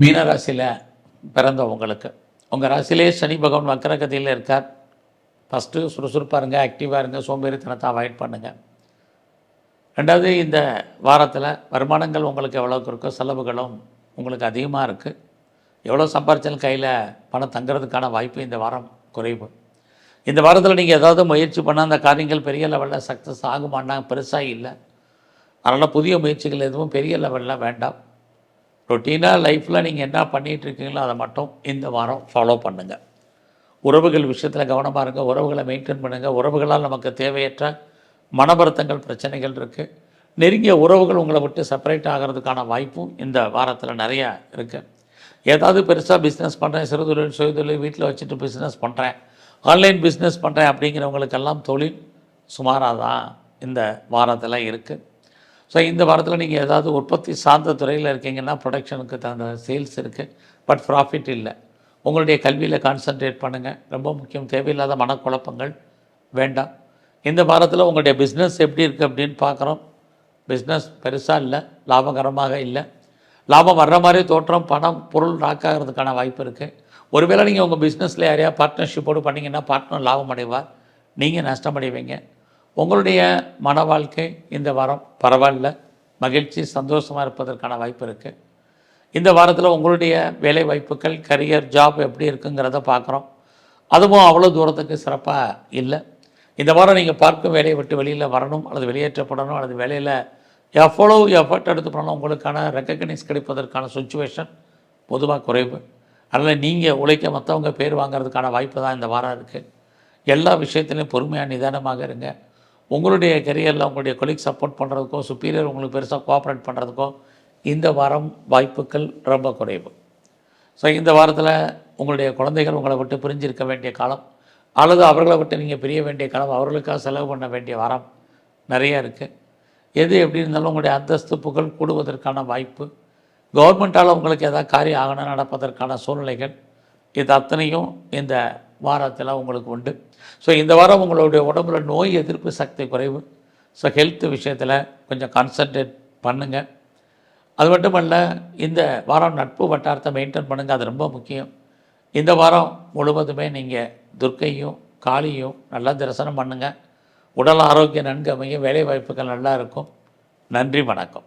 மீன ராசியில் பிறந்த உங்களுக்கு. உங்கள் ராசியிலே சனி பகவான் வக்கரகதியில் இருக்கார். ஃபஸ்ட்டு சுறுசுறுப்பாக இருங்க ஆக்டிவாக இருங்க சோம்பேறித்தனத்தை அவாய்ட் பண்ணுங்கள் ரெண்டாவது இந்த வாரத்தில் வருமானங்கள் உங்களுக்கு எவ்வளோக்கு இருக்கோ செலவுகளும் உங்களுக்கு அதிகமாக இருக்குது எவ்வளோ சம்பாரிச்சாலும் கையில் பணம் தங்குறதுக்கான வாய்ப்பு இந்த வாரம் குறைவு. இந்த வாரத்தில் நீங்கள் ஏதாவது முயற்சி பண்ணால் அந்த காரியங்கள் பெரிய லெவலில் சக்ஸஸ் ஆகுமான்னா பெருசாக இல்லை. அதனால் புதிய முயற்சிகள் எதுவும் பெரிய லெவலில் வேண்டாம். ரொட்டீனாக லைஃப்பில் நீங்கள் என்ன பண்ணிகிட்டு இருக்கீங்களோ அதை மட்டும் இந்த வாரம் ஃபாலோ பண்ணுங்கள் உறவுகள் விஷயத்தில் கவனமாக இருங்க உறவுகளை மெயின்டைன் பண்ணுங்கள் உறவுகளால் நமக்கு தேவையற்ற மனவருத்தங்கள் பிரச்சனைகள் இருக்குது நெருங்கிய உறவுகள் உங்களை விட்டு செப்பரேட் ஆகிறதுக்கான வாய்ப்பும் இந்த வாரத்தில் நிறையா இருக்குது ஏதாவது பெருசாக பிஸ்னஸ் பண்ணுறேன் சிறுதொழில் சுயதொழில் வீட்டில் வச்சுட்டு பிஸ்னஸ் பண்ணுறேன் ஆன்லைன் பிஸ்னஸ் பண்ணுறேன் அப்படிங்கிறவங்களுக்கெல்லாம் தொழில் சுமாராக தான் இந்த வாரத்தில் இருக்குது ஸோ இந்த வாரத்தில் நீங்கள் ஏதாவது உற்பத்தி சார்ந்த துறையில் இருக்கீங்கன்னா ப்ரொடக்ஷனுக்கு தகுந்த சேல்ஸ் இருக்குது பட் ப்ராஃபிட் இல்லை. உங்களுடைய கல்வியில் கான்சென்ட்ரேட் பண்ணுங்கள் ரொம்ப முக்கியம். தேவையில்லாத மனக்குழப்பங்கள் வேண்டாம். இந்த வாரத்தில் உங்களுடைய பிஸ்னஸ் எப்படி இருக்குது அப்படின்னு பார்க்குறோம். பிஸ்னஸ் பெருசாக இல்லை. லாபகரமாக இல்லை. லாபம் வர்ற மாதிரி தோற்றம் பணம் பொருள் ராக்காகிறதுக்கான வாய்ப்பு இருக்குது ஒருவேளை நீங்கள் உங்கள் பிஸ்னஸில் யாரையா பார்ட்னர்ஷிப்போடு பண்ணிங்கன்னா பார்ட்னர் லாபம் அடைவார். நீங்கள் நஷ்டம் அடைவீங்க. உங்களுடைய மன வாழ்க்கை இந்த வாரம் பரவாயில்ல. மகிழ்ச்சி சந்தோஷமாக இருப்பதற்கான வாய்ப்பு இருக்குது இந்த வாரத்தில் உங்களுடைய வேலை வாய்ப்புகள் கரியர் ஜாப் எப்படி இருக்குங்கிறத பார்க்குறோம் அதுவும் அவ்வளோ தூரத்துக்கு சிறப்பாக இல்லை. இந்த வாரம் நீங்கள் பார்க்கும் வேலையை விட்டு வெளியில் வரணும் அல்லது வெளியேற்றப்படணும் அல்லது வேலையில் எவ்வளோ எஃபர்ட் எடுத்து பண்ணணும் உங்களுக்கான ரெக்கக்னைஸ் கிடைப்பதற்கான சுச்சுவேஷன் பொதுவாக குறைவு. அதனால் நீங்கள் உழைக்க மற்றவங்க பேர் வாங்கிறதுக்கான வாய்ப்பு தான் இந்த வாரம் இருக்குது எல்லா விஷயத்துலையும் பொறுமையாக நிதானமாக இருங்க. உங்களுடைய கெரியரில் உங்களுடைய கொலீக் சப்போர்ட் பண்ணுறதுக்கோ சுப்பீரியர் உங்களுக்கு பெருசாக கோஆப்ரேட் பண்ணுறதுக்கோ இந்த வாரம் வாய்ப்புகள் ரொம்ப குறைவு. ஸோ இந்த வாரத்தில் உங்களுடைய குழந்தைகள் உங்களை விட்டு பிரிஞ்சிருக்க வேண்டிய காலம் அல்லது அவர்களை விட்டு நீங்கள் பிரிய வேண்டிய காலம் அவர்களுக்காக செலவு பண்ண வேண்டிய வாரம் நிறைய இருக்குது எது எப்படி இருந்தாலும் உங்களுடைய அந்தஸ்து புகழ் கூடுவதற்கான வாய்ப்பு கவர்மெண்ட்டால் உங்களுக்கு ஏதாவது காரியம் ஆகணும் நடப்பதற்கான சூழ்நிலைகள் இது அத்தனையும் இந்த வாரத்தில் உங்களுக்கு உண்டு. ஸோ இந்த வாரம் உங்களுடைய உடம்புல நோய் எதிர்ப்பு சக்தி குறைவு. ஸோ ஹெல்த் விஷயத்தில் கொஞ்சம் கான்சன்ட்ரேட் பண்ணுங்கள் அது மட்டும் அல்ல இந்த வாரம் நட்பு வட்டாரத்தை மெயின்டைன் பண்ணுங்கள் அது ரொம்ப முக்கியம். இந்த வாரம் முழுவதுமே நீங்கள் துர்க்கையும் காளியும் நல்லா தரிசனம் பண்ணுங்கள் உடல் ஆரோக்கியம் நன்கு அமையும் வேலை வாய்ப்புகள் நல்லா இருக்கும். நன்றி வணக்கம்.